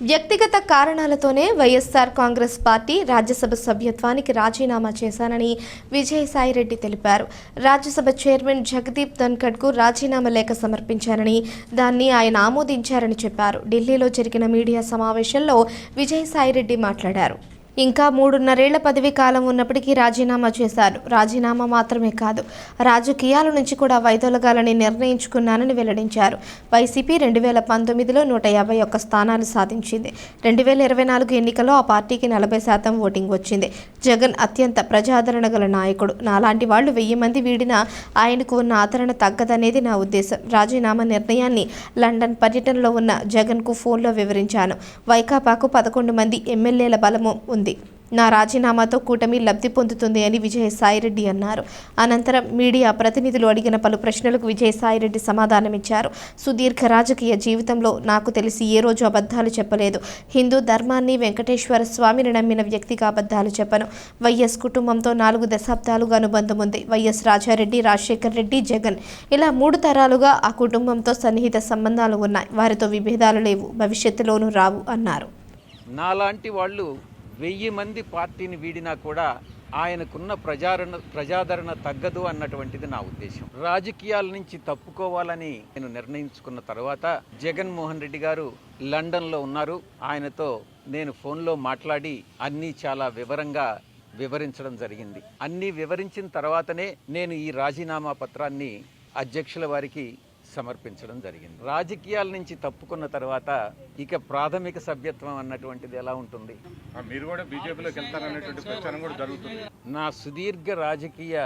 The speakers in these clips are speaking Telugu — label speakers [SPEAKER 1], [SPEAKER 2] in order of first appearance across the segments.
[SPEAKER 1] వ్యక్తిగత కారణాలతోనే వైఎస్ఆర్ కాంగ్రెస్ పార్టీ రాజ్యసభ సభ్యత్వానికి రాజీనామా చేశానని విజయసాయిరెడ్డి తెలిపారు. రాజ్యసభ చైర్మన్ జగదీప్ ధన్ఖడ్కు రాజీనామా లేఖ సమర్పించారని దాన్ని ఆయన ఆమోదించారని చెప్పారు. ఢిల్లీలో జరిగిన మీడియా సమావేశంలో విజయసాయిరెడ్డి మాట్లాడారు. ఇంకా మూడున్నరేళ్ళ పదవీ కాలం ఉన్నప్పటికీ రాజీనామా చేశారు. రాజీనామా మాత్రమే కాదు రాజకీయాల నుంచి కూడా వైదొలగాలని నిర్ణయించుకున్నానని వెల్లడించారు. వైసీపీ రెండు వేల పంతొమ్మిదిలో నూట యాభై ఒక్క స్థానాలు సాధించింది. రెండు వేల ఇరవై నాలుగు ఎన్నికల్లో ఆ పార్టీకి నలభై శాతం ఓటింగ్ వచ్చింది. జగన్ అత్యంత ప్రజాదరణ గల నాయకుడు. నాలాంటి వాళ్ళు వెయ్యి మంది వీడినా ఆయనకు ఉన్న ఆదరణ తగ్గదనేది నా ఉద్దేశం. రాజీనామా నిర్ణయాన్ని లండన్ పర్యటనలో ఉన్న జగన్కు ఫోన్లో వివరించాను. వైకాపాకు పదకొండు మంది ఎమ్మెల్యేల బలము ఉంది. నా రాజీనామాతో కూటమి లబ్ధి పొందుతుంది అని విజయసాయిరెడ్డి అన్నారు. అనంతరం మీడియా ప్రతినిధులు అడిగిన పలు ప్రశ్నలకు విజయసాయిరెడ్డి సమాధానమిచ్చారు. సుదీర్ఘ రాజకీయ జీవితంలో నాకు తెలిసి ఏ రోజు అబద్ధాలు చెప్పలేదు. హిందూ ధర్మాన్ని వెంకటేశ్వర స్వామిని నమ్మిన వ్యక్తిగా అబద్ధాలు చెప్పను. వైఎస్ కుటుంబంతో నాలుగు దశాబ్దాలుగా అనుబంధం ఉంది. వైఎస్ రాజారెడ్డి రాజశేఖర్ రెడ్డి జగన్. ఇలా మూడు తరాలుగా ఆ కుటుంబంతో సన్నిహిత సంబంధాలు ఉన్నాయి. వారితో విభేదాలు లేవు. భవిష్యత్తులోనూ రావు అన్నారు.
[SPEAKER 2] నాలాంటి వాళ్ళు వెయ్యి మంది పార్టీని వీడినా కూడా ఆయనకున్న ప్రజారణ ప్రజాదరణ తగ్గదు అన్నటువంటిది నా ఉద్దేశం. రాజకీయాల నుంచి తప్పుకోవాలని నేను నిర్ణయించుకున్న తర్వాత జగన్మోహన్ రెడ్డి గారు లండన్లో ఉన్నారు. ఆయనతో నేను ఫోన్లో మాట్లాడి అన్నీ చాలా వివరంగా వివరించడం జరిగింది. అన్నీ వివరించిన తర్వాతనే నేను ఈ రాజీనామా పత్రాన్ని అధ్యక్షుల వారికి సమర్పించడం జరిగింది. రాజకీయాల నుంచి తప్పుకున్న తర్వాత ఇక ప్రాథమిక సభ్యత్వం అన్నటువంటిది ఎలా ఉంటుంది?
[SPEAKER 3] ఆ, మీరు కూడా బీజేపీలోకి వెళ్తారనేటువంటి ప్రచారం కూడా జరుగుతుంది.
[SPEAKER 2] నా సుదీర్ఘ రాజకీయ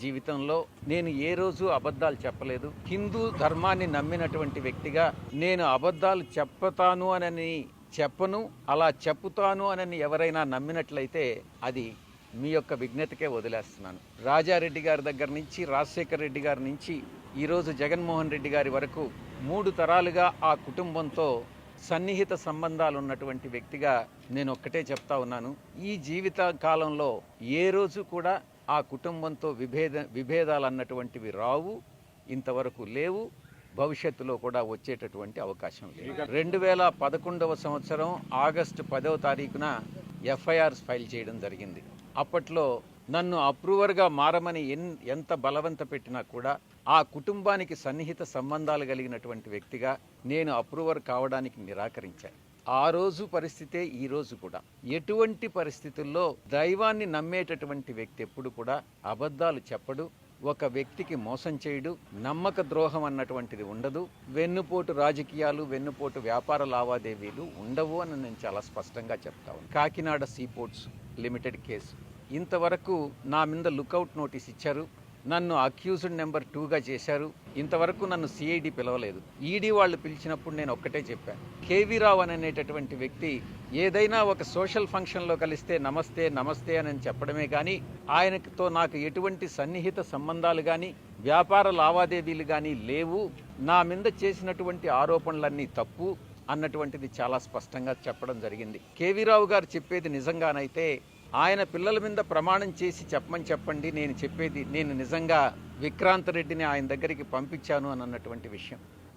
[SPEAKER 2] జీవితంలో నేను ఏ రోజు అబద్ధాలు చెప్పలేదు. హిందూ ధర్మాన్ని నమ్మినటువంటి వ్యక్తిగా నేను అబద్ధాలు చెప్పుతాను అనని చెప్పను అలా చెప్పుతాను అనని ఎవరైనా నమ్మినట్లయితే అది మీ యొక్క విజ్ఞతకే వదిలేస్తున్నాను. రాజారెడ్డి గారి దగ్గర నుంచి రాజశేఖర్ రెడ్డి గారి నుంచి ఈరోజు జగన్మోహన్ రెడ్డి గారి వరకు మూడు తరాలుగా ఆ కుటుంబంతో సన్నిహిత సంబంధాలు ఉన్నటువంటి వ్యక్తిగా నేను ఒక్కటే చెప్తా ఉన్నాను. ఈ జీవిత కాలంలో ఏ రోజు కూడా ఆ కుటుంబంతో విభేద విభేదాలు అన్నటువంటివి రావు ఇంతవరకు లేవు భవిష్యత్తులో కూడా వచ్చేటటువంటి అవకాశం లేదు. రెండు వేల పదకొండవ సంవత్సరం ఆగస్టు పదవ తారీఖున ఎఫ్ఐఆర్ ఫైల్ చేయడం జరిగింది. అప్పట్లో నన్ను అప్రూవర్గా మారమని ఎన్ ఎంత బలవంత పెట్టినా కూడా ఆ కుటుంబానికి సన్నిహిత సంబంధాలు కలిగినటువంటి వ్యక్తిగా నేను అప్రూవర్ కావడానికి నిరాకరించాను ఆ రోజు పరిస్థితే ఈ రోజు కూడా. ఎటువంటి పరిస్థితుల్లో దైవాన్ని నమ్మేటటువంటి వ్యక్తి ఎప్పుడు కూడా అబద్ధాలు చెప్పడు ఒక వ్యక్తికి మోసం చేయడు నమ్మక ద్రోహం అన్నటువంటిది ఉండదు వెన్నుపోటు రాజకీయాలు వెన్నుపోటు వ్యాపార లావాదేవీలు ఉండవు అని నేను చాలా స్పష్టంగా చెప్తాను కాకినాడ సీపోర్ట్స్ లిమిటెడ్ కేసు. ఇంతవరకు నా మీద లుకౌట్ నోటీస్ ఇచ్చారు. నన్ను అక్యూజ్డ్ నెంబర్ టూగా చేశారు. ఇంతవరకు నన్ను సిఐడి పిలవలేదు. ఈడీ వాళ్ళు పిలిచినప్పుడు నేను ఒక్కటే చెప్పాను. కేవీ రావు అని అనేటటువంటి వ్యక్తి ఏదైనా ఒక సోషల్ ఫంక్షన్లో కలిస్తే నమస్తే నమస్తే అని చెప్పడమే కానీ ఆయనతో నాకు ఎటువంటి సన్నిహిత సంబంధాలు కానీ వ్యాపార లావాదేవీలు కానీ లేవు. నా మీద చేసినటువంటి ఆరోపణలన్నీ తప్పు. అన్నటువంటిది చాలా స్పష్టంగా చెప్పడం జరిగింది. కేవీ రావు గారు చెప్పేది నిజంగానైతే ఆయన పిల్లల మీద ప్రమాణం చేసి చెప్పమని చెప్పండి నేను చెప్పేది నేను నిజంగా విక్రాంత్ రెడ్డిని ఆయన దగ్గరికి పంపించాను అని అన్నటువంటి విషయం.